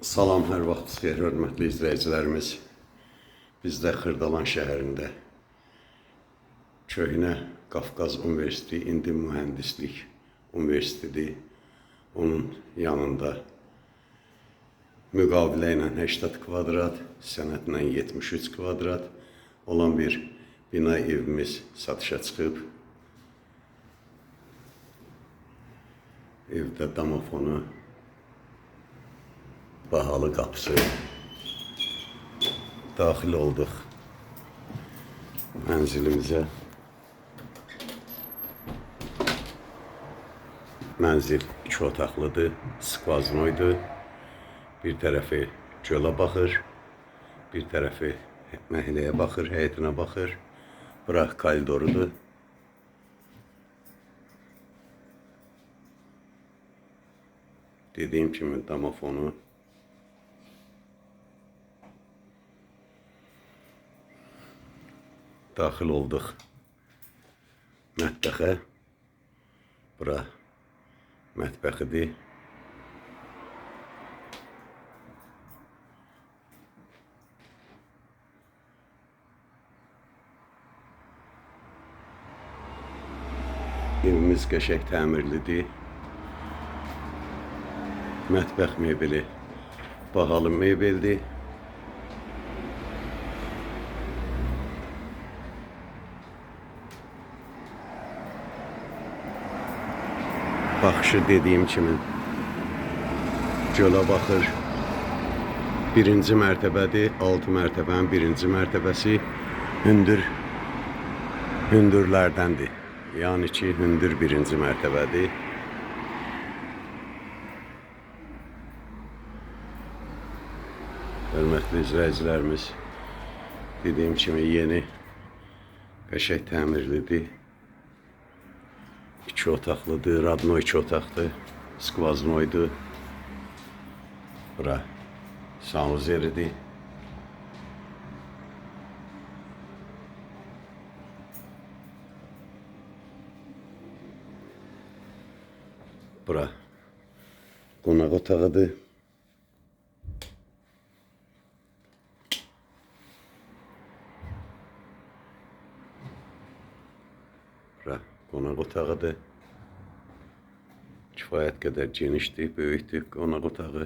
Salam, hər vaxt xeyir, hörmətli izləyicilərimiz. Biz də Xırdalan şəhərində köhnə Qafqaz Universiteti indi mühəndislik universiteti onun yanında müqavilə ilə 80 kvadrat, sənədlə 73 kvadrat olan bir bina evimiz satışa çıxıb. Evdə damofonu, bahalı qapısı. Daxil olduq mənzilimizə. Mənzil iki otaqlıdır, skvaznoydur. Bir tərəfi gölə baxır, bir tərəfi məhəlləyə baxır, həyətinə baxır. Bura koridorudur. Dediyim kimi damofonu daxil olduq mətbəxə. Bura mətbəxidir. Evimiz qəşəng təmirlidir. Mətbəx mebeli bahalı mebeldir. Baxışı dediyim kimi gölə baxır. Birinci mərtəbədir, altı mərtəbənin birinci mərtəbəsi hündür hündürlərdəndir. Yəni ki, hündür birinci mərtəbədir. Hörmətli izləyicilərimiz, dediyim kimi yeni qəşəng təmirlidir. İki otaqlıdır, radno iki otaqdır, skvaznoydur. Bura sanuzeridir. Bura qonaq otağıdır. Bura qonaq otağıdır. Kifayət qədər genişdir, böyükdür qonaq otağı.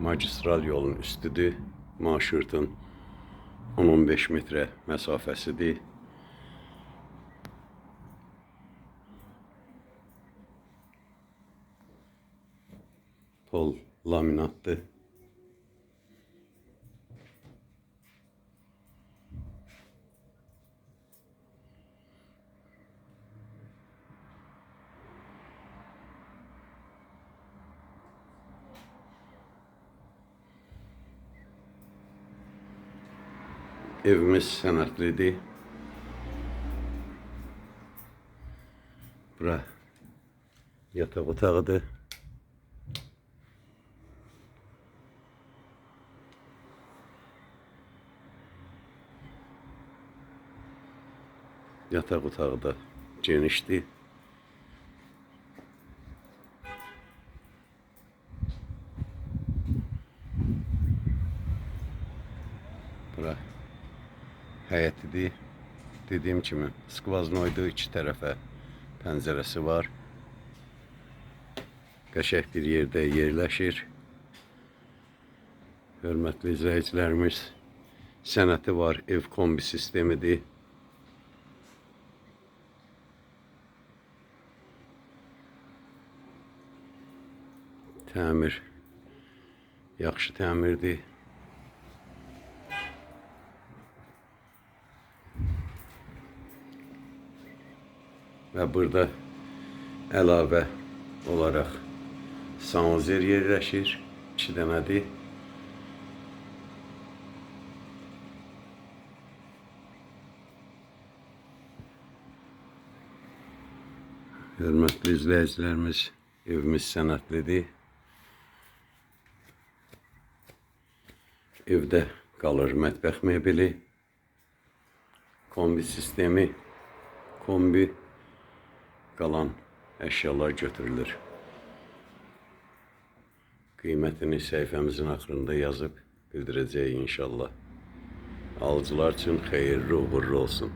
Magistral yolun üstüdür. Marşrutun 10-15 metrə məsafəsidir. Kol laminattı. Evimiz sanatlıydı. Bura yatak otağıdır. Yataq otağı da genişdir. Bura həyətidir. Dediyim kimi skvaznoydu iki tərəfə pəncərəsi var. Qəşəng bir yerdə yerləşir. Hörmətli izləyicilərimiz, sənəti var, ev kombi sistemidir. Təmir yaxşı təmirdir. Və burada əlavə olaraq sanuzer yerləşir. 2 dənədir. Hörmətli izləyicilərimiz, evimiz sənətlidir. Evdə qalır mətbəx mebeli, kombi sistemi, kombi qalan əşyalar götürülür. Qiymətini səhifəmizin axırında yazıb bildirəcəyik inşallah. Alıcılar üçün xeyirli uğurlu olsun.